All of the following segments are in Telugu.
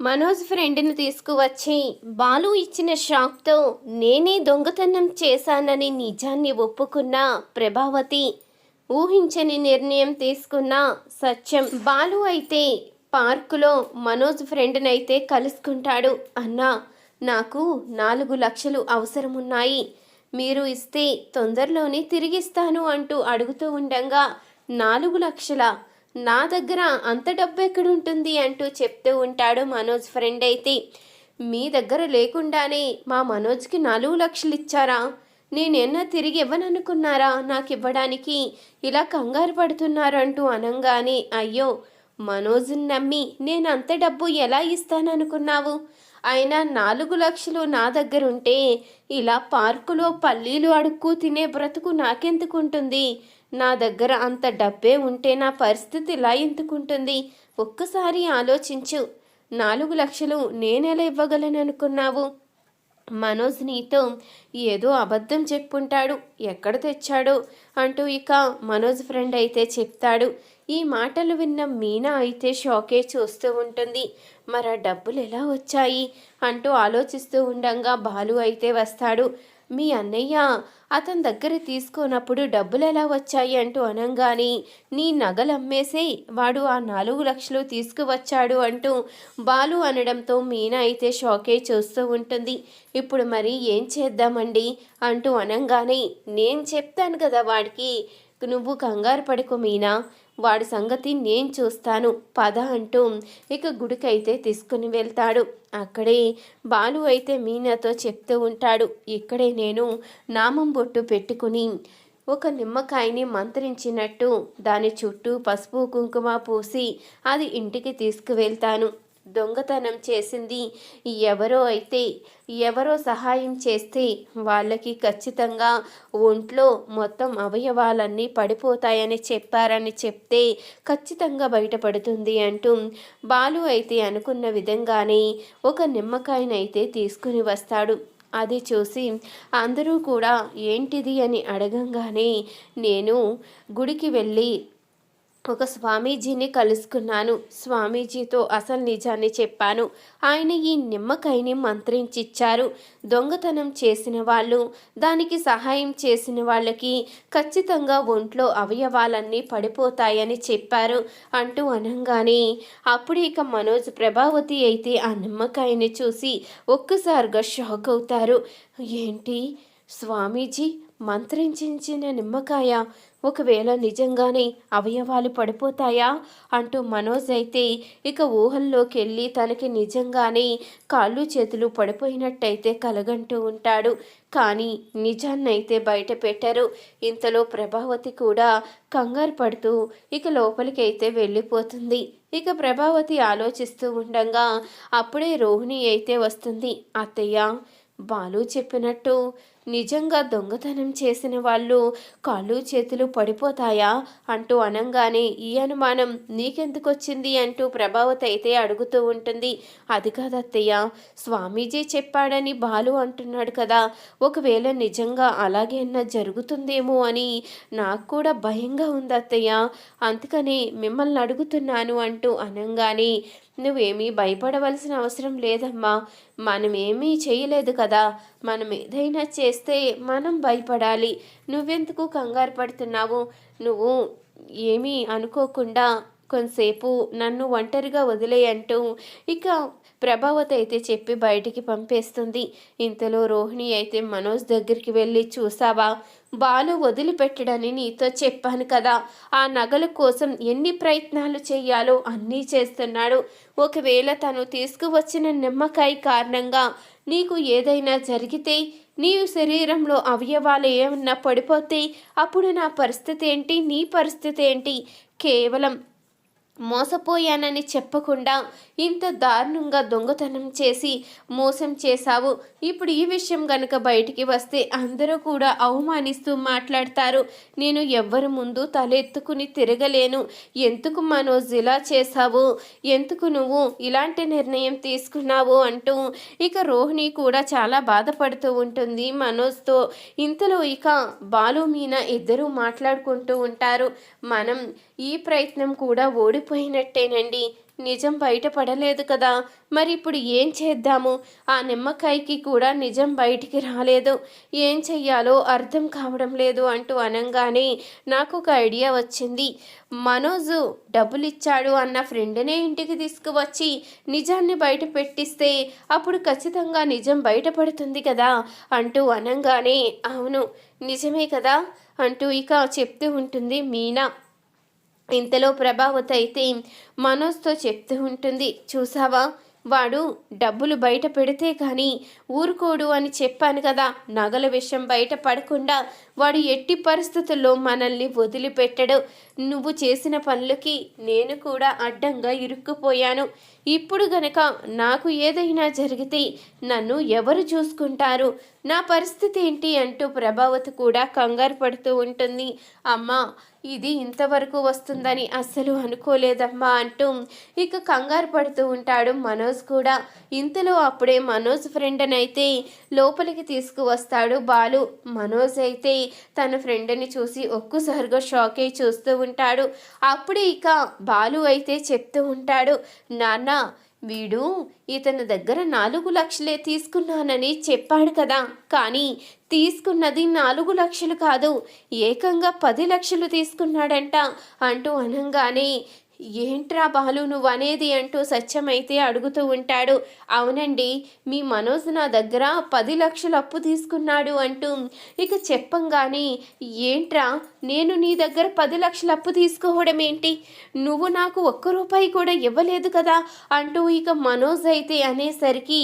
మనోజ్ ఫ్రెండ్ని తీసుకువచ్చి బాలు ఇచ్చిన షాక్తో నేనే దొంగతనం చేశానని నిజాన్ని ఒప్పుకున్న ప్రభావతి ఊహించని నిర్ణయం తీసుకున్న సత్యం. బాలు అయితే పార్కులో మనోజ్ ఫ్రెండ్ని అయితే కలుసుకుంటాడు. అన్నా నాకు నాలుగు లక్షలు అవసరమున్నాయి. మీరు ఇస్తే తొందరలోనే తిరిగిస్తాను అంటూ అడుగుతూ ఉండగా నాలుగు లక్షల? నా దగ్గర అంత డబ్బు ఎక్కడుంటుంది అంటూ చెప్తూ ఉంటాడు మనోజ్ ఫ్రెండ్ అయితే. మీ దగ్గర లేకుండానే మా మనోజ్కి నాలుగు లక్షలు ఇచ్చారా? నేనెన్నా తిరిగి ఇవ్వననుకున్నారా? నాకు ఇవ్వడానికి ఇలా కంగారు పడుతున్నారు అంటూ అనంగానే అయ్యో మనోజ్ని నమ్మి నేను అంత డబ్బు ఎలా ఇస్తాననుకున్నావు? అయినా నాలుగు లక్షలు నా దగ్గర ఉంటే ఇలా పార్కులో పల్లీలు అడుక్కు తినే బ్రతుకు నాకెందుకుంటుంది నా దగ్గర అంత డబ్బే ఉంటే నా పరిస్థితి ఇలా ఎందుకుంటుంది? ఒక్కసారి ఆలోచించు. నాలుగు లక్షలు నేనెలా ఇవ్వగలను అనుకున్నావు? మనోజ్ నీతో ఏదో అబద్ధం చెప్పుంటాడు. ఎక్కడ తెచ్చాడో? అంటూ ఇక మనోజ్ ఫ్రెండ్ అయితే చెప్తాడు. ఈ మాటలు విన్న మీనా అయితే షాకే చూస్తూ ఉంటుంది. మరి ఆ డబ్బులు ఎలా వచ్చాయి? అంటూ ఆలోచిస్తూ ఉండంగా బాలు అయితే వస్తాడు. మీ అన్నయ్య అతని దగ్గర తీసుకున్నప్పుడు డబ్బులు ఎలా వచ్చాయి అంటూ అనంగానే నీ నగలు వాడు ఆ నాలుగు లక్షలు తీసుకువచ్చాడు అంటూ బాలు అనడంతో మీనా అయితే షాకే చూస్తూ ఉంటుంది. ఇప్పుడు మరి ఏం చేద్దామండి? అంటూ అనంగానే నేను చెప్తాను కదా వాడికి నువ్వు కంగారు పడుకో మీనా వాడి సంగతి నేను చూస్తాను పద అంటూ ఇక గుడికైతే తీసుకుని వెళ్తాడు. అక్కడే బాలు అయితే మీనాతో చెప్తూ ఉంటాడు. ఇక్కడే నేను నామం బొట్టు పెట్టుకుని ఒక నిమ్మకాయని మంత్రించినట్టు దాని చుట్టూ పసుపు కుంకుమ పూసి అది ఇంటికి తీసుకువెళ్తాను. దొంగతనం చేసింది. ఎవరో అయితే ఎవరో సహాయం చేస్తే వాళ్ళకి ఖచ్చితంగా ఒంట్లో మొత్తం అవయవాలన్నీ పడిపోతాయని చెప్పారని చెప్తే ఖచ్చితంగా బయటపడుతుంది అంటూ బాలు అయితే అనుకున్న విధంగానే ఒక నిమ్మకాయనైతే తీసుకుని వస్తాడు. అది చూసి అందరూ కూడా ఏంటిది అని అడగంగానే నేను గుడికి వెళ్ళి ఒక స్వామీజీని కలుసుకున్నాను. స్వామీజీతో అసలు నిజాన్ని చెప్పాను. ఆయన ఈ నిమ్మకాయని మంత్రించిచ్చారు. దొంగతనం చేసిన వాళ్ళు దానికి సహాయం చేసిన వాళ్ళకి ఖచ్చితంగా ఒంట్లో అవయవాలన్నీ పడిపోతాయని చెప్పారు అంటూ అనంగానే అప్పుడు ఇక మనోజ్ ప్రభావతి అయితే ఆ నిమ్మకాయని చూసి ఒక్కసారిగా షాక్ అవుతారు. ఏంటి? స్వామీజీ మంత్రించిన నిమ్మకాయ ఒకవేళ నిజంగానే అవయవాలు పడిపోతాయా? అంటూ మనోజ్ అయితే ఇక ఊహల్లోకి వెళ్ళి తనకి నిజంగానే కాళ్ళు చేతులు పడిపోయినట్టయితే కలగంటూ ఉంటాడు. కానీ నిజాన్నైతే బయట పెట్టారు. ఇంతలో ప్రభావతి కూడా కంగారు పడుతూ ఇక లోపలికి అయితే వెళ్ళిపోతుంది. ఇక ప్రభావతి ఆలోచిస్తూ ఉండగా అప్పుడే రోహిణి అయితే వస్తుంది. అత్తయ్య బాలు చెప్పినట్టు నిజంగా దొంగతనం చేసిన వాళ్ళు కాళ్ళు చేతులు పడిపోతాయా అంటూ అనంగానే ఈ అనుమానం నీకెందుకు వచ్చింది అంటూ ప్రభావతి అయితే అడుగుతూ ఉంటుంది. అది కాదత్తయ్య స్వామీజీ చెప్పాడని బాలు అంటున్నాడు కదా. ఒకవేళ నిజంగా అలాగే జరుగుతుందేమో అని నాకు కూడా భయంగా ఉంది అత్తయ్య. అందుకని మిమ్మల్ని అడుగుతున్నాను అంటూ అనంగానే నువ్వేమీ భయపడవలసిన అవసరం లేదమ్మా. మనమేమీ చేయలేదు కదా. మనం ఏదైనా చేస్తే మనం భయపడాలి. నువ్వెందుకు కంగారు పడుతున్నావు? నువ్వు ఏమీ అనుకోకుండా కొంతసేపు నన్ను ఒంటరిగా వదిలేయంటూ ఇక ప్రభావతి అయితే చెప్పి బయటికి పంపేస్తుంది. ఇంతలో రోహిణి అయితే మనోజ్ దగ్గరికి వెళ్ళి చూసావా? బాలు వదిలిపెట్టడని నీతో చెప్పాను కదా. ఆ నగల కోసం ఎన్ని ప్రయత్నాలు చేయాలో అన్నీ చేస్తున్నాడు. ఒకవేళ తను తీసుకువచ్చిన నిమ్మకాయ కారణంగా నీకు ఏదైనా జరిగితే నీ శరీరంలో అవయవాలు ఏమన్నా పడిపోతే అప్పుడు నా పరిస్థితి ఏంటి? నీ పరిస్థితి ఏంటి? కేవలం మోసపోయానని చెప్పకుండా ఇంత దారుణంగా దొంగతనం చేసి మోసం చేశావు. ఇప్పుడు ఈ విషయం గనుక బయటికి వస్తే అందరూ కూడా అవమానిస్తూ మాట్లాడతారు. నేను ఎవ్వరి ముందు తలెత్తుకుని తిరగలేను. ఎందుకు మనోజ్ ఇలా చేశావు? ఎందుకు నువ్వు ఇలాంటి నిర్ణయం తీసుకున్నావు అంటూ ఇక రోహిణి కూడా చాలా బాధపడుతూ ఉంటుంది మనోజ్తో. ఇంతలో ఇక బాలు మీనా ఇద్దరూ మాట్లాడుకుంటూ ఉంటారు. మనం ఈ ప్రయత్నం కూడా ఓడిపోయినట్టేనండి. నిజం బయటపడలేదు కదా. మరి ఇప్పుడు ఏం చేద్దాము? ఆ నిమ్మకాయకి కూడా నిజం బయటికి రాలేదు. ఏం చెయ్యాలో అర్థం కావడం లేదు అంటూ అనగానే నాకు ఒక ఐడియా వచ్చింది. మనోజు డబ్బులు ఇచ్చాడు అన్న ఫ్రెండ్నే ఇంటికి తీసుకువచ్చి నిజాన్ని బయట పెట్టిస్తే అప్పుడు ఖచ్చితంగా నిజం బయటపడుతుంది కదా అంటూ అనగానే అవును నిజమే కదా అంటూ ఇక చెప్తూ ఉంటుంది మీనా. ఇంతలో ప్రభావతి అయితే మనోజ్తో చెప్తూ ఉంటుంది చూసావా? వాడు డబ్బులు బయట పెడితే కానీ ఊరుకోడు అని చెప్పాను కదా. నగల విషయం బయట పడకుండా వాడు ఎట్టి పరిస్థితుల్లో మనల్ని వదిలిపెట్టడు. నువ్వు చేసిన పనులకి నేను కూడా అడ్డంగా ఇరుక్కుపోయాను. ఇప్పుడు గనక నాకు ఏదైనా జరిగితే నన్ను ఎవరు చూసుకుంటారు? నా పరిస్థితి ఏంటి? అంటూ ప్రభావతి కూడా కంగారు పడుతూ ఉంటుంది. అమ్మా ఇది ఇంతవరకు వస్తుందని అస్సలు అనుకోలేదమ్మా అంటూ ఇక కంగారు పడుతూ ఉంటాడు మనోజ్ కూడా. ఇంతలో అప్పుడే మనోజ్ ఫ్రెండ్ అయితే లోపలికి తీసుకువస్తాడు బాలు. మనోజ్ అయితే తన ఫ్రెండ్ని చూసి ఒక్కసారిగా షాక్ అయి చూస్తూ ఉంటాడు. అప్పుడే ఇక బాలు అయితే చెప్తూ ఉంటాడు నాన్న వీడు ఇతని దగ్గర నాలుగు లక్షలే తీసుకున్నానని చెప్పాడు కదా. కానీ తీసుకున్నది నాలుగు లక్షలు కాదు ఏకంగా పది లక్షలు తీసుకున్నాడంట అంటూ అనగానే ఏంట్రా బాలు నువ్వు అనేది అంటూ సత్యమైతే అడుగుతూ ఉంటాడు. అవునండి మీ మనోజ్ నా దగ్గర పది లక్షలు అప్పు తీసుకున్నాడు అంటూ ఇక చెప్పంగానే ఏంట్రా నేను నీ దగ్గర పది లక్షలు అప్పు తీసుకోవడం ఏంటి? నువ్వు నాకు ఒక్క రూపాయి కూడా ఇవ్వలేదు కదా అంటూ ఇక మనోజ్ అయితే అనేసరికి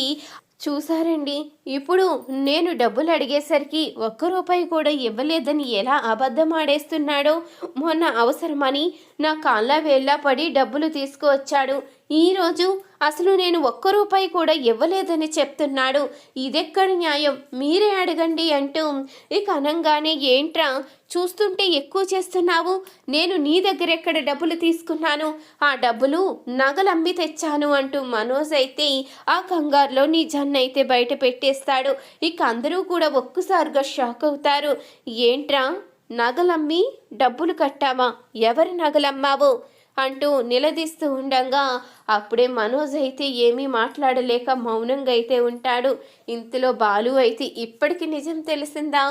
చూసారండి ఇప్పుడు నేను డబ్బులు అడిగేసరికి ఒక్క రూపాయి కూడా ఇవ్వలేదని ఎలా అబద్ధం ఆడేస్తున్నాడో మొన్న అవసరమని నా కాళ్ళ వేళ్ళ పడి డబ్బులు తీసుకువచ్చాడు. ఈరోజు అసలు నేను ఒక్క రూపాయి కూడా ఇవ్వలేదని చెప్తున్నాడు. ఇదెక్కడ న్యాయం? మీరే అడగండి అంటూ ఇక అనంగానే ఏంట్రా? చూస్తుంటే ఎక్కువ చేస్తున్నావు? నేను నీ దగ్గర ఎక్కడ డబ్బులు తీసుకున్నాను? ఆ డబ్బులు నగలమ్మి తెచ్చాను అంటూ మనోజ్ అయితే ఆ కంగారులో నీ అయితే బయట పెట్టేస్తాడు. ఇక అందరూ కూడా ఒక్కసారిగా షాక్ అవుతారు. ఏంట్రా? నగలమ్మి డబ్బులు కట్టావా? ఎవరి నగలమ్మావో? అంటూ నిలదీస్తూ ఉండగా అప్పుడే మనోజ్ అయితే ఏమీ మాట్లాడలేక మౌనంగా అయితే ఉంటాడు. ఇంతలో బాలు అయితే ఇప్పటికి నిజం తెలిసిందా?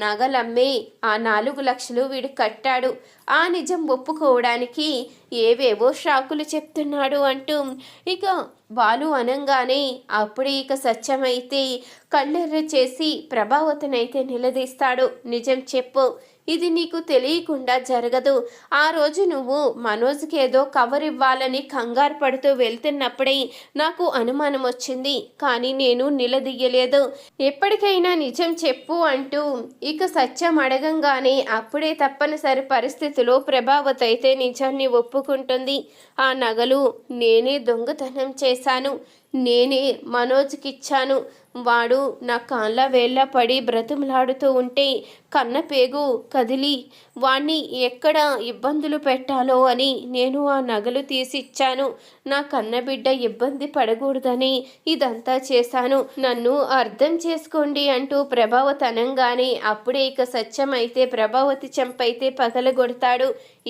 నగలమ్మే ఆ నాలుగు లక్షలు వీడు కట్టాడు. ఆ నిజం ఒప్పుకోవడానికి ఏవేవో షాకులు చెప్తున్నాడు అంటూ ఇక బాలు అనంగానే అప్పుడే ఇక సత్యమైతే కళ్ళెర్ర చేసి ప్రభావతనైతే నిలదీస్తాడు. నిజం చెప్పు. ఇది నీకు తెలియకుండా జరగదు. ఆ రోజు నువ్వు మనోజ్కి ఏదో కవర్ ఇవ్వాలని కంగారు పడుతూ వెళ్తున్నప్పుడే నాకు అనుమానం వచ్చింది. కానీ నేను నిలదీయలేదు. ఎప్పటికైనా నిజం చెప్పు అంటూ ఇక సత్యం అడగంగానే అప్పుడే తప్పనిసరి పరిస్థితిలో ప్రభావత అయితే నిజాన్ని ఒప్పుకుంటుంది. ఆ నగలు నేనే దొంగతనం చేశాను. నేనే మనోజ్కి ఇచ్చాను వాడు నా కాళ్ళ వేళ్ళ పడి బ్రతుములాడుతూ ఉంటే కన్న పేగు కదిలి వాణ్ణి ఎక్కడ ఇబ్బందులు పెట్టాలో అని నేను ఆ నగలు తీసిచ్చాను. నా కన్నబిడ్డ ఇబ్బంది పడకూడదని ఇదంతా చేశాను. నన్ను అర్థం చేసుకోండి అంటూ ప్రభావతనంగానే అప్పుడే ఇక సత్యం అయితే ప్రభావతి చెంపైతే పగలగొడతాడు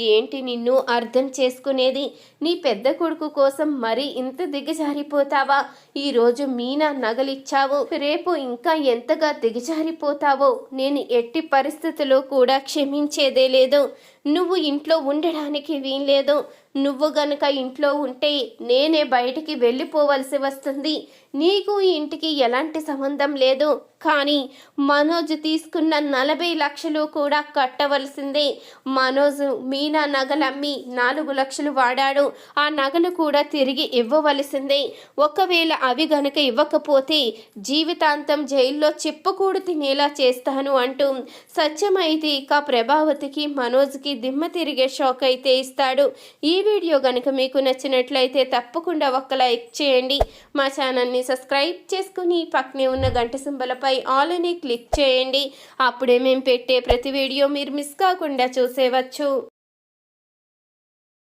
ఏంటి నిన్ను అర్థం చేసుకునేది? నీ పెద్ద కొడుకు కోసం మరీ ఇంత దిగజారిపోతావా? ಅಥವಾ ఈరోజు మీనా నగలిచ్చావు. రేపు ఇంకా ఎంతగా దిగజారిపోతావో నేను ఎట్టి పరిస్థితుల్లో కూడా క్షమించేదే లేదు. నువ్వు ఇంట్లో ఉండడానికి వీల్లేదు. నువ్వు గనక ఇంట్లో ఉంటే నేనే బయటికి వెళ్ళిపోవలసి వస్తుంది. నీకు ఇంటికి ఎలాంటి సంబంధం లేదు. కానీ మనోజ్ తీసుకున్న నలభై లక్షలు కూడా కట్టవలసిందే. మనోజ్ మీనా నగలమ్మి నాలుగు లక్షలు వాడాడు. ఆ నగలు కూడా తిరిగి ఇవ్వవలసిందే. ఒకవేళ అవి గనక ఇవ్వకపోతే జీవితాంతం జైల్లో చిప్పకూడు తినేలా చేస్తాను అంటూ సత్యమైతే ఇక ప్రభావతికి మనోజ్కి దిమ్మ తిరిగే షాక్ అయితే ఇస్తాడు. ఈ వీడియో కనుక మీకు నచ్చినట్లయితే తప్పకుండా ఒక్క లైక్ చేయండి. మా ఛానల్ని సబ్స్క్రైబ్ చేసుకుని పక్కనే ఉన్న గంట సింబలపై ఆల్ అని క్లిక్ చేయండి. అప్పుడే మేము పెట్టే ప్రతి వీడియో మీరు మిస్ కాకుండా చూసేవచ్చు.